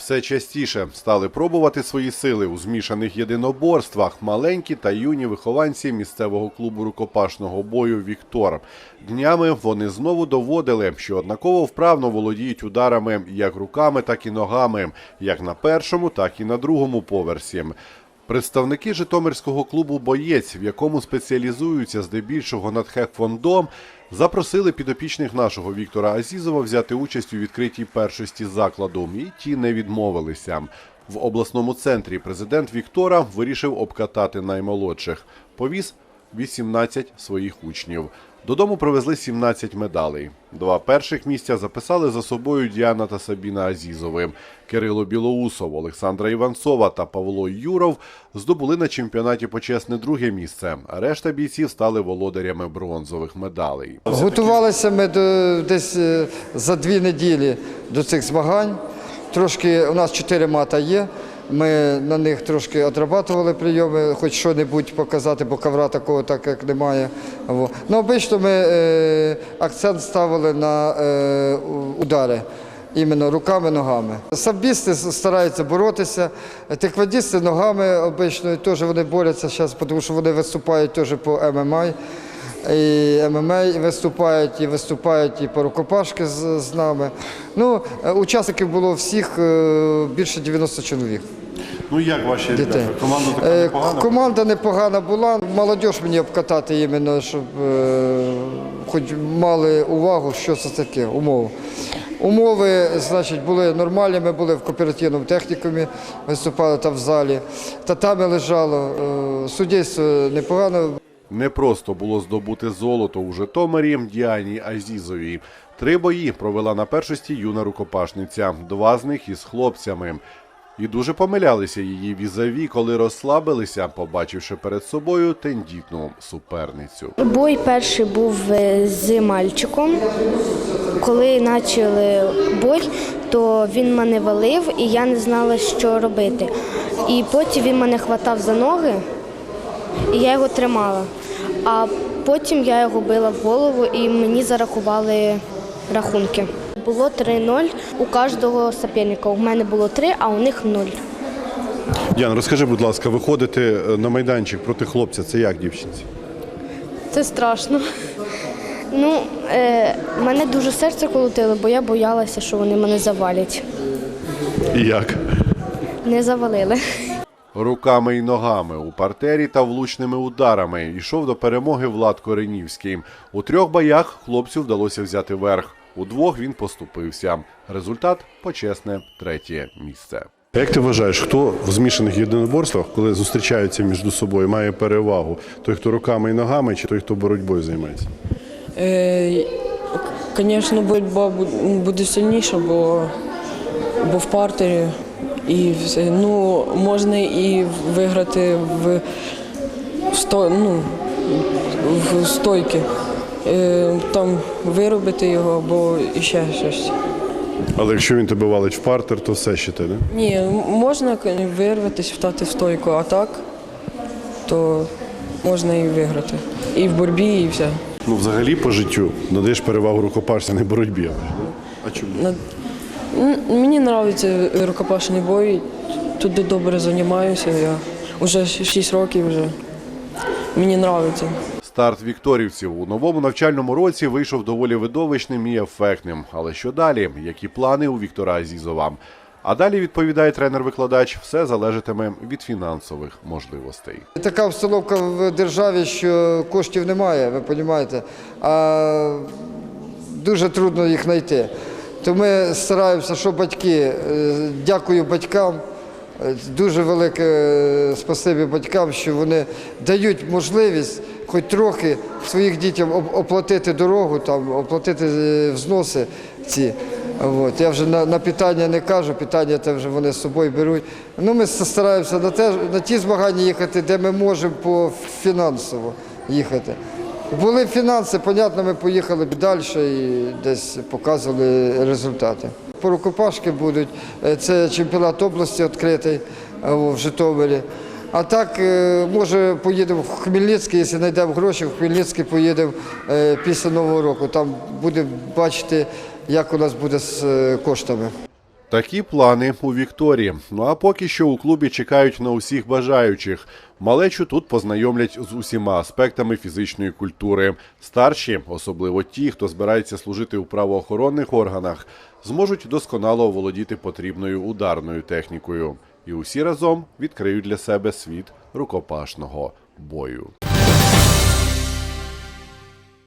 Все частіше стали пробувати свої сили у змішаних єдиноборствах маленькі та юні вихованці місцевого клубу рукопашного бою Віктор. Днями вони знову доводили, що однаково вправно володіють ударами як руками, так і ногами, як на першому, так і на другому поверсі. Представники Житомирського клубу Боєць, в якому спеціалізуються здебільшого над хеквондо, запросили підопічних нашого Віктора Азізова взяти участь у відкритій першості закладу, і ті не відмовилися. В обласному центрі президент Віктора вирішив обкатати наймолодших. Повіз 18 своїх учнів. Додому привезли 17 медалей. Два перших місця записали за собою Діана та Сабіна Азізови. Кирило Білоусов, Олександра Іванцова та Павло Юров здобули на чемпіонаті почесне друге місце. Решта бійців стали володарями бронзових медалей. Готувалися ми до, десь е, за дві неділі до цих змагань. Трошки у нас чотири мата є. Ми на них трошки отрабатували прийоми, хоч що-небудь показати, бо ковра такого так як немає. Ну, обично ми е, акцент ставили на е, удари. Іменно руками, ногами. Самбісти стараються боротися, тиквадісти ногами обично теж вони борються зараз, тому що вони виступають теж по ММА. І ММА виступають, і виступають і по рукопашки з, з нами. Ну, е, учасників було всіх е, більше 90 чоловік. Ну як ваші Дітей. Команда Е, Команда непогана була. Молодіж мені обкатати іменно, щоб е, хоч мали увагу, що це таке, умови. Умови, значить, були нормальні. Ми були в кооперативному технікумі, виступали там в залі. Татами лежало, суддівство непогано. Не просто було здобути золото у Житомирі Діані Азізовій. Три бої провела на першості юна рукопашниця, два з них із хлопцями. І дуже помилялися її візаві, коли розслабилися, побачивши перед собою тендітну суперницю. Бой перший був е, з мальчиком. Коли почали бой, то він мене валив і я не знала, що робити. І потім він мене хватав за ноги, і я його тримала. А потім я його била в голову і мені зарахували рахунки. Було 3-0 у кожного суперника. У мене було 3, а у них 0. Діана, розкажи, будь ласка, виходити на майданчик проти хлопця, це як дівчинці? Це страшно. Ну, е, мене дуже серце колотило, бо я боялася, що вони мене завалять. І як? Не завалили. Руками і ногами у партері та влучними ударами йшов до перемоги Влад Коренівський. У трьох боях хлопцю вдалося взяти верх. У двох він поступився. Результат почесне третє місце. Як ти вважаєш, хто в змішаних єдиноборствах, коли зустрічаються між собою, має перевагу? Той, хто руками і ногами, чи той, хто боротьбою займається? Е, Звісно, боротьба буде сильніша, бо, бо в партері і все. Ну, можна і виграти в, сто, ну, в стойки. Е, Там виробити його або ще щось. Але якщо він тебе валить в партер, то все ще те, не? Ні, можна вирватися, встати в стойку, а так, то можна і виграти. І в боротьбі, і все. Ну, взагалі по життю надаєш перевагу рукопашці, не боротьбі. А чому? Мені подобається рукопашний бой. Тут добре займаюся. Я вже 6 років вже. Мені подобається. Старт вікторівців у новому навчальному році вийшов доволі видовищним і ефектним. Але що далі? Які плани у Віктора Азізова? А далі відповідає тренер-викладач, все залежатиме від фінансових можливостей. Така обстановка в державі, що коштів немає, ви розумієте, а дуже трудно їх знайти. То ми стараємося, що батьки, е, дякую батькам, е, дуже велике е, спасибі батькам, що вони дають можливість хоч трохи своїх дітям оплатити дорогу, там, оплатити взноси ці. От. Я вже на, на питання не кажу, питання те вже вони з собою беруть. Ну, ми стараємося на, те, на ті змагання їхати, де ми можемо по фінансово їхати. Були фінанси, понятно, ми поїхали далі і десь показували результати. По рукопашки будуть. Е, Це чемпіонат області відкритий е, в Житомирі. А так, е, може, поїдемо в Хмельницький, якщо знайдемо гроші, в Хмельницький поїдемо після Нового року. Там будемо бачити, як у нас буде з коштами. Такі плани у Вікторії. Ну а поки що у клубі чекають на усіх бажаючих. Малечу тут познайомлять з усіма аспектами фізичної культури. Старші, особливо ті, хто збирається служити у правоохоронних органах, зможуть досконало оволодіти потрібною ударною технікою. І усі разом відкриють для себе світ рукопашного бою.